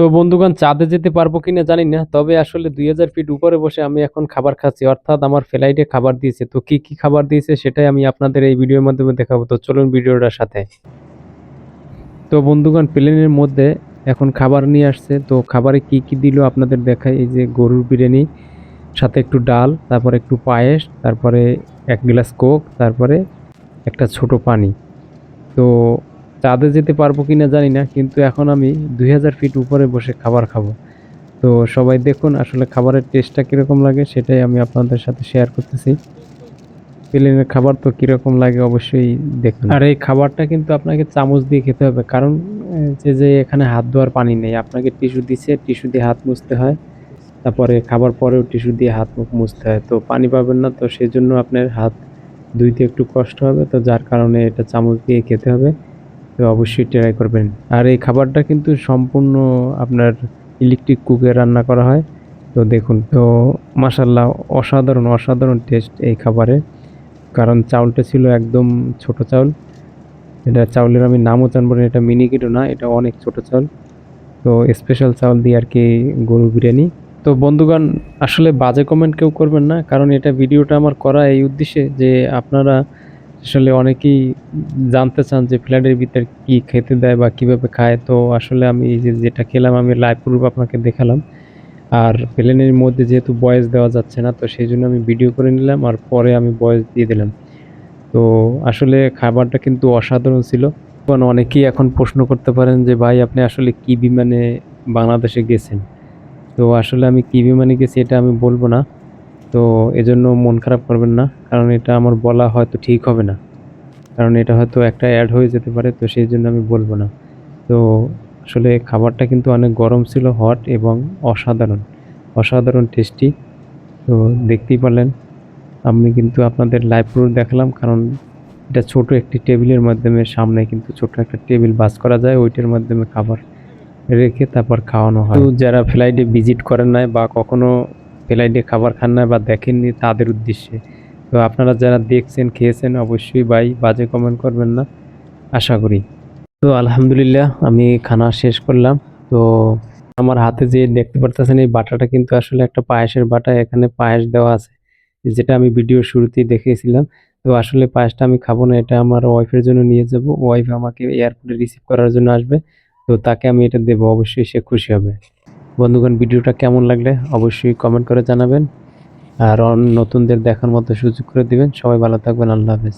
তো বন্ধুগণ, চাঁদে যেতে পারব কিনা জানি না, তবে আসলে দুই হাজার ফিট উপরে বসে আমি এখন খাবার খাচ্ছি। অর্থাৎ আমার ফ্লাইটে খাবার দিয়েছে। তো কি কি খাবার দিয়েছে সেটাই আমি আপনাদের এই ভিডিওর মাধ্যমে দেখাবো। তো চলুন ভিডিওটার সাথে। তো বন্ধুগণ, প্লেনের মধ্যে এখন খাবার নিয়ে আসছে। তো খাবারে কি কি দিল আপনাদের দেখাই। এই যে গরুর বিরিয়ানি, সাথে একটু ডাল, তারপরে একটু পায়েস, তারপরে এক গ্লাস কোক, তারপরে একটা ছোট পানি। তো চাঁদে যেতে পারব কিনা জানি না, কিন্তু এখন আমি দুই হাজার ফিট উপরে বসে খাবার খাব। তো সবাই দেখুন আসলে খাবারের টেস্টটা কীরকম লাগে, সেটাই আমি আপনাদের সাথে শেয়ার করতেছি। প্লেনের খাবার তো কীরকম লাগে অবশ্যই দেখুন। আর এই খাবারটা কিন্তু আপনাকে চামচ দিয়ে খেতে হবে, কারণ যে যে, এখানে হাত ধোয়ার পানি নেই। আপনাকে টিস্যু দিচ্ছে টিস্যু দিয়ে হাত মুছতে হয়। তারপরে খাবার পরেও টিস্যু দিয়ে হাত মুখ মুছতে হয়। তো পানি পাবেন না, তো সেই জন্য আপনার হাত ধুইতে একটু কষ্ট হবে। তো যার কারণে এটা চামচ দিয়ে খেতে হবে। তো অবশ্যই ট্রাই করবেন। আর এই খাবারটা কিন্তু সম্পূর্ণ আপনার ইলেকট্রিক কুকে রান্না করা হয়। তো দেখুন, তো মাসাল্লাহ অসাধারণ অসাধারণ টেস্ট এই খাবারে। কারণ চাউলটা ছিল একদম ছোট চাউল। এটা চাউলের আমি নামও জানব না, এটা মিনি কিটো না, এটা অনেক ছোট চাউল। তো স্পেশাল চাউল দিয়ে আর কি গরু বিরিয়ানি। তো বন্ধুগণ, আসলে বাজে কমেন্ট কেউ করবেন না, কারণ এটা ভিডিওটা আমার করা এই উদ্দেশ্যে যে আপনারা আসলে অনেকেই জানতে চান যে ফ্ল্যাটের ভিতরে কি খেতে দেয় বা কীভাবে খায়। তো আসলে আমি এই যে যেটা খেলাম, আমি লাইভ প্রুফ আপনাকে দেখালাম। আর প্লেনের মধ্যে যেহেতু বয়েস দেওয়া যাচ্ছে না, তো সেই জন্য আমি ভিডিও করে নিলাম আর পরে আমি বয়েস দিয়ে দিলাম। তো আসলে খাবারটা কিন্তু অসাধারণ ছিল। কারণ অনেকেই এখন প্রশ্ন করতে পারেন যে, ভাই, আপনি আসলে কি বিমানে বাংলাদেশে গেছেন? তো আসলে আমি কি বিমানে গেছি এটা আমি বলব না। তো এজন্য মন খারাপ করবেন না, কারণ এটা আমার বলা হয়তো ঠিক হবে না। কারণ এটা হয়তো একটা অ্যাড হয়ে যেতে পারে, তো সেই জন্য আমি বলব না। তো আসলে খাবারটা কিন্তু অনেক গরম ছিল হট এবং অসাধারণ। অসাধারণ টেস্টি তো দেখতেই পারলেন, আমি কিন্তু আপনাদের লাইভ প্রুফ দেখালাম, কারণ এটা ছোট একটি টেবিলের মাধ্যমে, সামনে কিন্তু ছোট একটা টেবিল বাস করা যায়, ওইটার মাধ্যমে খাবার রেখে তারপর খাওয়ানো হয়। তো যারা ফ্লাইটে ভিজিট করেন নাই বা কখনো ফ্লাইটে খাবার খান না বা দেখেননি তাদের উদ্দেশ্যে। তো আপনারা যারা দেখছেন, খেয়েছেন, অবশ্যই ভাই বাজে কমেন্ট করবেন না, আশা করি। তো আলহামদুলিল্লাহ, আমি খানা শেষ করলাম। তো আমার হাতে যে দেখতে পারতেছেন, এই বাটাটা কিন্তু আসলে একটা পায়েসের বাটা, এখানে পায়েস দেওয়া আছে, যেটা আমি ভিডিও শুরুতেই দেখিয়েছিলাম। তো আসলে পায়েসটা আমি খাব না, এটা আমার ওয়াইফের জন্য নিয়ে যাব। ওয়াইফ আমাকে এয়ারপোর্টে রিসিভ করার জন্য আসবে, তো তাকে আমি এটা দেবো, অবশ্যই সে খুশি হবে। বন্ধুগণ, ভিডিওটা কেমন লাগলে অবশ্যই কমেন্ট করে জানাবেন। আর নতুনদের দেখার মতো সুযোগ করে দিবেন। সবাই ভালো থাকবেন, আল্লাহ হাফেজ।